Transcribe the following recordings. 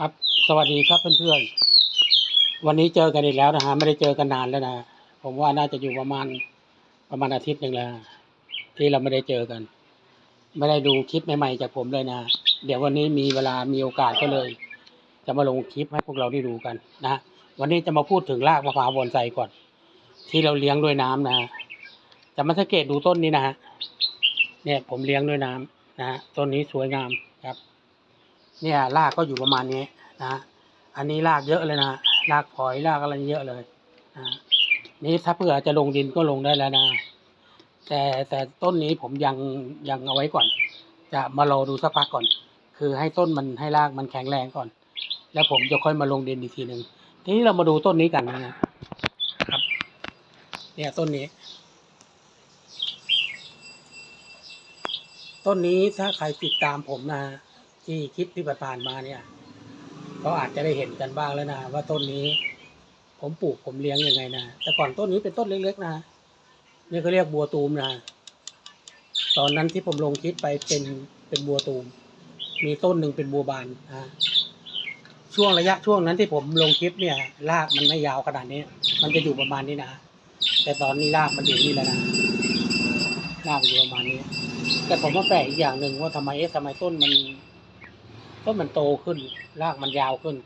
ครับสวัสดีครับเพื่อนๆ วันนี้เจอกันอีกแล้วนะฮะไม่ได้เจอกันนานแล้วนะผมว่าน่าจะอยู่ประมาณประมาณอาทิตย์หนึ่งแล้วที่เราไม่ได้เจอกัน ไม่ได้ดูคลิปใหม่ๆจากผมเลยนะเดี๋ยววันนี้มีเวลามีโอกาสก็เลย จะมาลงคลิปให้พวกเราได้ดูกันนะวันนี้จะมาพูดถึงรากมะพร้าวบอนไซก่อน ที่เราเลี้ยงด้วยน้ำนะจะมาสังเกตดูต้นนี้นะฮะเนี่ยผมเลี้ยงด้วยน้ำนะฮะต้นนี้สวยงาม เนี่ยรากก็อยู่ประมาณนี้นะอันนี้รากเยอะเลยนะรากผอยรากอะไรเยอะเลยนะนี่ถ้าเผื่อจะลงดินก็ลงได้แล้วนะ แต่แต่ต้นนี้ผมยังยังเอาไว้ก่อน จะมารอดูสักพักก่อน คือให้ต้นมันให้รากมันแข็งแรงก่อน แล้วผมจะค่อยมาลงดินอีกทีหนึ่งทีนี้เรามาดูต้นนี้กันนะครับ เนี่ยต้นนี้ ต้นนี้ถ้าใครติดตามผมนะ ที่คลิปที่ผ่านมาเนี่ยก็อาจจะได้เห็นกันบ้างแล้วนะว่าต้นนี้ ผมปลูกผมเลี้ยงยังไงนะแต่ก่อนต้นนี้เป็นต้นเล็กๆนะนี่เขาเรียกบัวตูมนะตอนนั้นที่ผมลงคลิปไปเป็นเป็นบัวตูม มีต้นหนึ่งเป็นบัวบานนะช่วงระยะช่วงนั้นที่ผมลงคลิปเนี่ยรากมันไม่ยาวขนาดนี้ มันจะอยู่ประมาณนี้นะแต่ตอนนี้รากมันอยู่นี่แล้วนะรากอยู่ประมาณนี้ แต่ผมว่าแปลกอีกอย่างหนึ่งว่าทำไมเอ๊ะทำไมต้นมัน ต้นมันโตขึ้น รากมันยาวขึ้น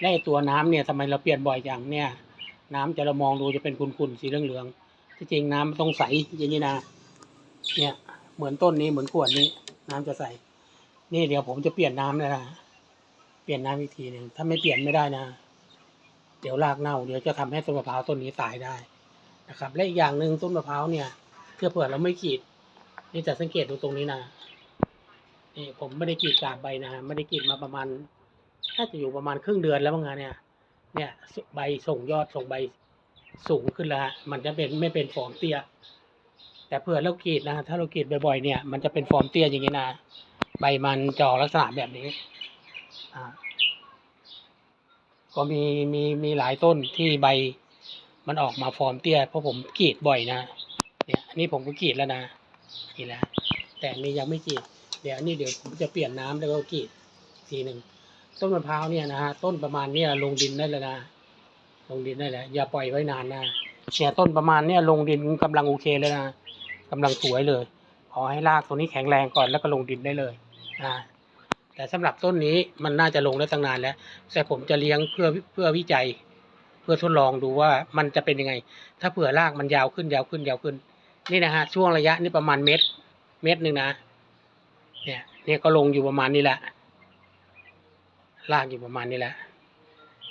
และตัวน้ำเนี่ยทำไมเราเปลี่ยนบ่อยอย่างเนี่ย น้ำจะเรามองดูจะเป็นขุ่นๆสีเหลืองๆที่จริงน้ำมันต้องใสอย่างนี้นะเนี่ย เหมือนต้นนี้เหมือนขวดนี้ น้ำจะใสนี่เดี๋ยวผมจะเปลี่ยนน้ำแล้วนะเปลี่ยนน้ำอีกทีหนึ่งถ้าไม่เปลี่ยนไม่ได้นะ เดี๋ยวรากเน่าเดี๋ยวจะทำให้ต้นมะพร้าวต้นนี้ตายได้นะครับ และอีกอย่างหนึ่งต้นมะพร้าวเนี่ยเพื่อเผื่อเราไม่ขีดนี่จะสังเกตดูตรงนี้นะ นี่ผมไม่ได้กรีดกาบใบนะไม่ได้กรีดมาประมาณน่าจะอยู่ประมาณครึ่งเดือนแล้วมั้งเนี่ย เนี่ยใบส่งยอดส่งใบสูงขึ้นแล้วมันจะเป็นไม่เป็นฟอร์มเตี้ย แต่เผื่อเรากรีดนะถ้าเรากรีดบ่อยๆเนี่ย มันจะเป็นฟอร์มเตี้ยอย่างนี้นะใบมันจะออกลักษณะแบบนี้อ่าก็มีมีมีหลายต้นที่ใบมันออกมาฟอร์มเตี้ยเพราะผมกรีดบ่อยนะ เนี่ยอันนี้ผมก็กรีดแล้วนะกรีดแล้ว แต่นนี้ยังไม่กรีด เดี๋ยวนี้เดี๋ยวผมจะเปลี่ยนน้ำแล้วก็กรีดทีหนึ่งต้นมะพร้าวเนี่ยนะฮะต้นประมาณเนี้ยลงดินได้แล้วนะลงดินได้แล้วอย่าปล่อยไว้นานนะเนี่ยต้นประมาณเนี้ยลงดินกำลังโอเคเลยนะกำลังสวยเลย ขอให้รากตัวนี้แข็งแรงก่อนแล้วก็ลงดินได้เลยนะแต่สำหรับต้นนี้มันน่าจะลงได้ตั้งนานแล้ว แต่ผมจะเลี้ยงเพื่อเพื่อวิจัย เพื่อทดลองดูว่ามันจะเป็นยังไง ถ้าเผื่อรากมันยาวขึ้นยาวขึ้นยาวขึ้น นี่นะฮะช่วงระยะนี่ประมาณเม็ดเม็ดหนึ่งนะ เนี่ยเนี่ยก็ลงอยู่ประมาณนี้แหละ ลากอยู่ประมาณนี้แหละ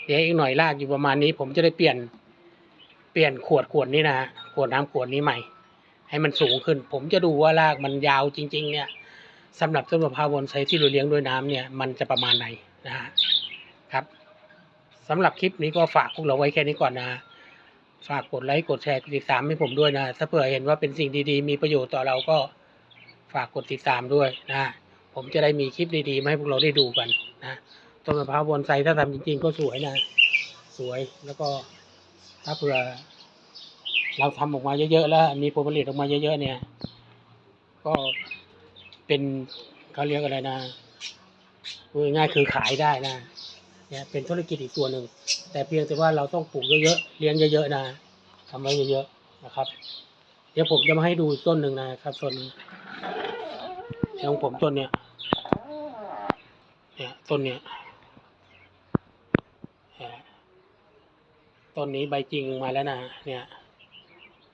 เดี๋ยวอีกหน่อยลากอยู่ประมาณนี้ ผมจะได้เปลี่ยน เปลี่ยนขวดขวดนี้นะฮะขวดน้ำขวดนี้ใหม่ ให้มันสูงขึ้น ผมจะดูว่ารากมันยาวจริง ๆ เนี่ยสำหรับต้นมะพร้าวบอนไซที่เราเลี้ยงด้วยน้ำเนี่ย มันจะประมาณไหนนะฮะครับสำหรับคลิปนี้ก็ฝากพวกเราไว้แค่นี้ก่อนนะฝากกดไลค์กดแชร์กดติดตามให้ผมด้วยนะ ถ้าเผื่อเห็นว่าเป็นสิ่งดีๆ มีประโยชน์ต่อเราก็ ฝากกดติดตามด้วยนะ ผมจะได้มีคลิปดีๆมาให้พวกเราได้ดูกันนะต้นมะพร้าวบอนไซถ้าทำจริงๆก็สวยนะ สวยแล้วก็ถ้าเผื่อเราทำออกมาเยอะๆแล้ว มีผลผลิตออกมาเยอะๆเนี่ย ก็เป็นเขาเรียกอะไรนะพูดง่ายคือขายได้นะเนี่ยเป็นธุรกิจอีกตัวหนึ่ง แต่เพียงแต่ว่าเราต้องปลูกเยอะๆเลี้ยงเยอะๆนะทำไว้เยอะๆนะครับ เดี๋ยวผมจะมาให้ดูอีกต้นหนึ่งนะครับต้นนี้ ของผมต้นเนี้ยเนี่ยต้นเนี้ยต้นนี้ใบจริงมาแล้วนะเนี่ย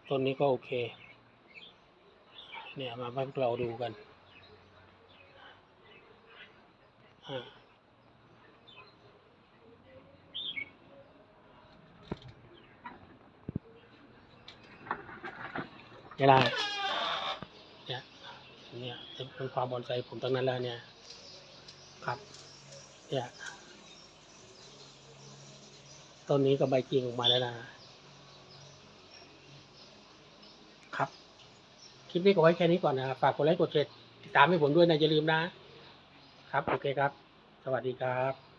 ต้นนี้ก็โอเค เนี่ยมาให้พวกเราดูกันอ่าเวลา เป็นความบอนใจผมตั้งนั้นแล้วเนี่ยครับเนี่ยต้นนี้ก็ใบจริงออกมาแล้วนะครับ คลิปนี้ก็ไว้แค่นี้ก่อนนะครับฝากกดไลค์กดแชร์ติดตามให้ผมด้วยนะอย่าลืมนะ ครับ โอเคครับ สวัสดีครับ